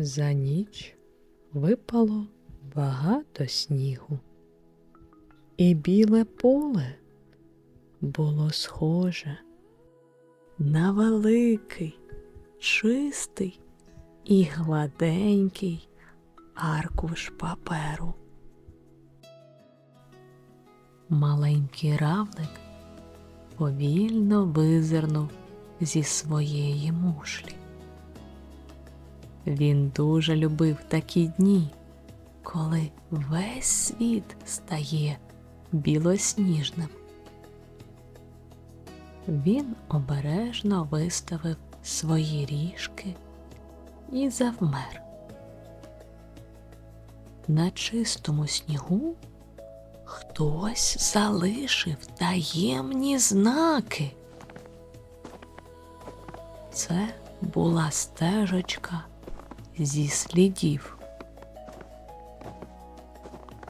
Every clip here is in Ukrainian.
За ніч випало багато снігу, і біле поле було схоже на великий, чистий і гладенький аркуш паперу. Маленький равлик повільно визирнув зі своєї мушлі. Він дуже любив такі дні, коли весь світ стає білосніжним. Він обережно виставив свої ріжки і завмер. На чистому снігу хтось залишив таємні знаки. Це була стежечка зі слідів.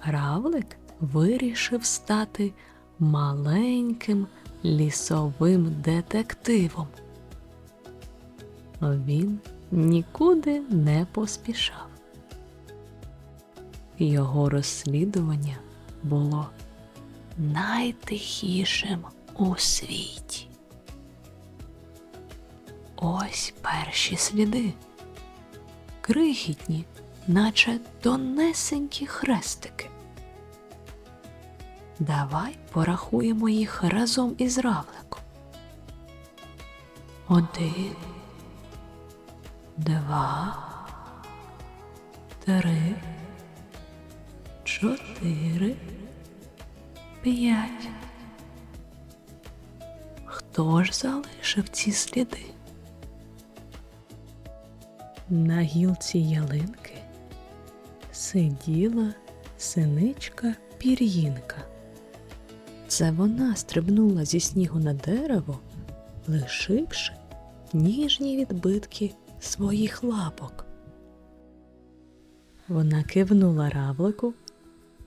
Равлик вирішив стати маленьким лісовим детективом. Він нікуди не поспішав. Його розслідування було найтихішим у світі. Ось перші сліди, крихітні, наче тонесенькі хрестики. Давай порахуємо їх разом із равликом. Один, два, три, чотири, п'ять. Хто ж залишив ці сліди? На гілці ялинки сиділа синичка пір'їнка. Це вона стрибнула зі снігу на дерево, лишивши ніжні відбитки своїх лапок. Вона кивнула равлику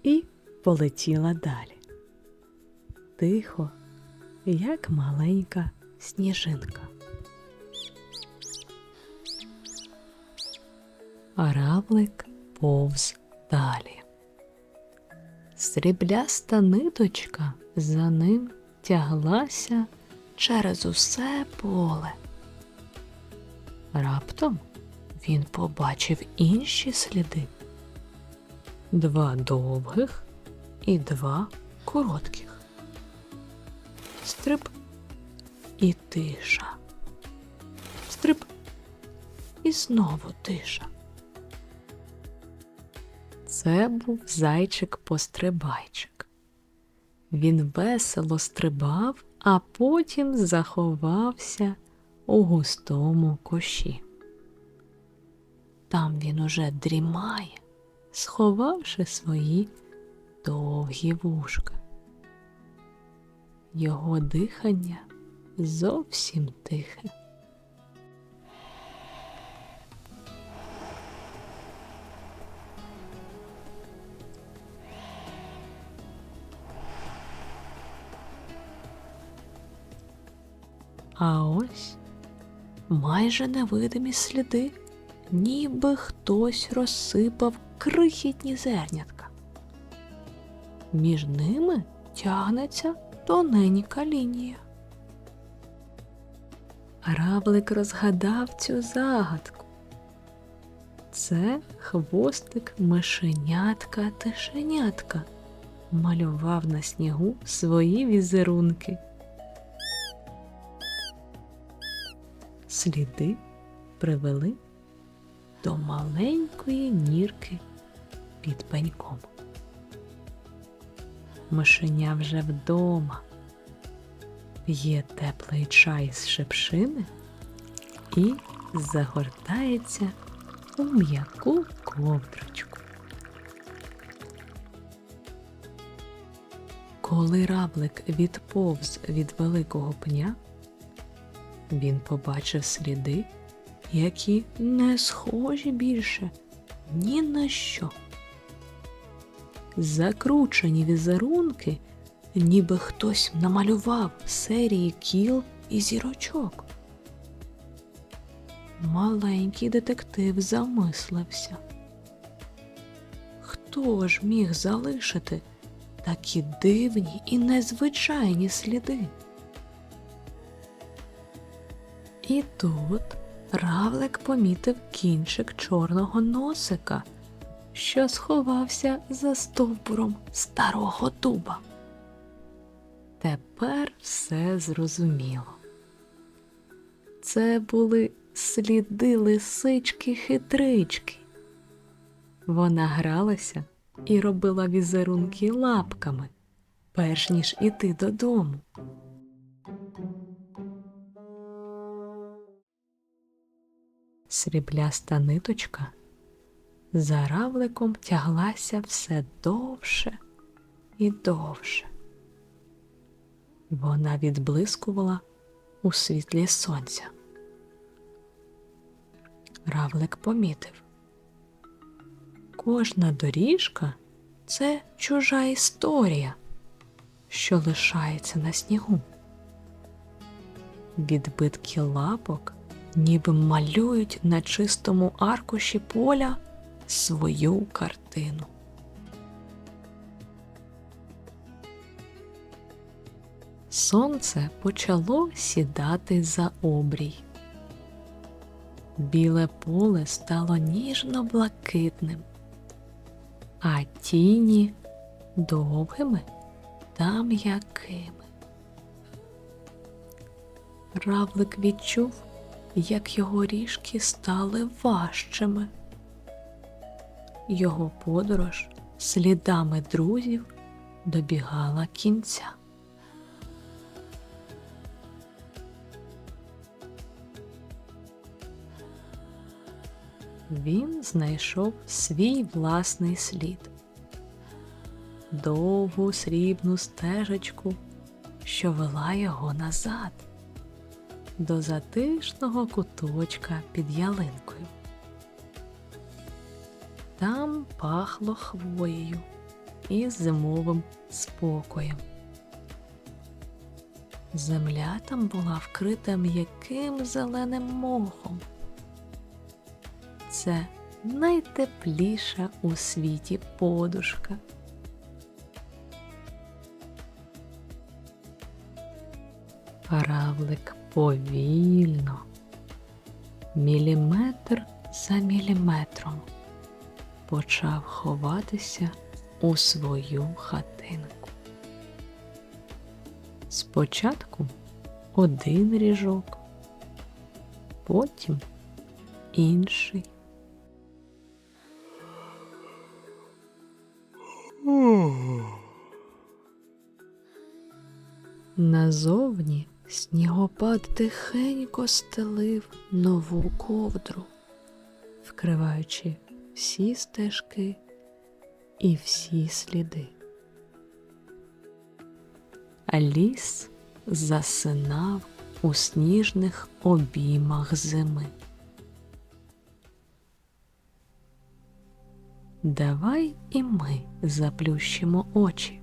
і полетіла далі. Тихо, як маленька сніжинка. А равлик повз далі. Срібляста ниточка за ним тяглася через усе поле. Раптом він побачив інші сліди два довгих і два коротких. Стриб і тиша. Стриб і знову тиша. Це був зайчик-пострибайчик. Він весело стрибав, а потім заховався у густому коші. Там він уже дрімає, сховавши свої довгі вушка. Його дихання зовсім тихе. А ось майже невидимі сліди, ніби хтось розсипав крихітні зернятка. Між ними тягнеться тоненька лінія. Равлик розгадав цю загадку. Це хвостик мишенятка тишенятка малював на снігу свої візерунки. Сліди привели до маленької нірки під пеньком. Мишеня вже вдома. П'є теплий чай з шипшини і загортається у м'яку ковдрочку. Коли равлик відповз від великого пня, він побачив сліди, які не схожі більше ні на що. Закручені візерунки, ніби хтось намалював серії кіл і зірочок. маленький детектив замислився. Хто ж міг залишити такі дивні і незвичайні сліди? І тут Равлик помітив кінчик чорного носика, що сховався за стовбуром старого дуба. Тепер все зрозуміло. Це були сліди лисички хитрички. Вона гралася і робила візерунки лапками, перш ніж іти додому. Срібляста ниточка за равликом тяглася все довше і довше. Вона відблискувала у світлі сонця. Равлик помітив. Кожна доріжка це чужа історія, що лишається на снігу. Відбитки лапок ніби малюють на чистому аркуші поля свою картину. Сонце почало сідати за обрій. Біле поле стало ніжно-блакитним, а тіні довгими та м'якими. Равлик відчув, як його ріжки стали важчими. Його подорож слідами друзів добігала кінця. Він знайшов свій власний слід, довгу срібну стежечку, що вела його назад, до затишного куточка під ялинкою. Там пахло хвоєю і зимовим спокоєм. Земля там була вкрита м'яким зеленим мохом. Це найтепліша у світі подушка. Равлик повільно, міліметр за міліметром почав ховатися у свою хатинку. Спочатку один ріжок, потім інший. Назовні снігопад тихенько стелив нову ковдру, вкриваючи всі стежки і всі сліди. А ліс засинав у сніжних обіймах зими. Давай і ми заплющимо очі.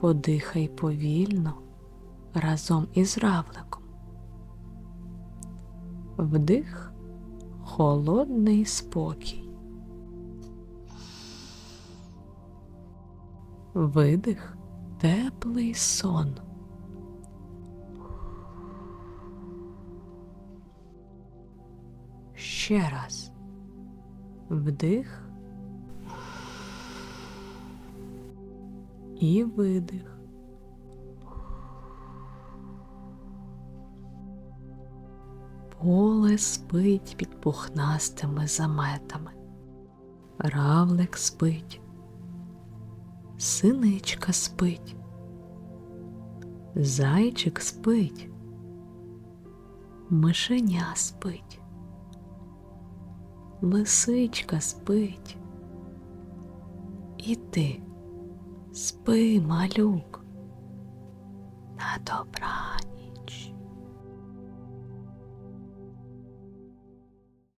Подихай повільно разом із равликом. Вдих холодний спокій. Видих теплий сон. Ще раз. Вдих і видих. Поле спить під пухнастими заметами. Равлик спить, синичка спить, зайчик спить, мишеня спить лисичка спить. І ти спи, малюк, на добра.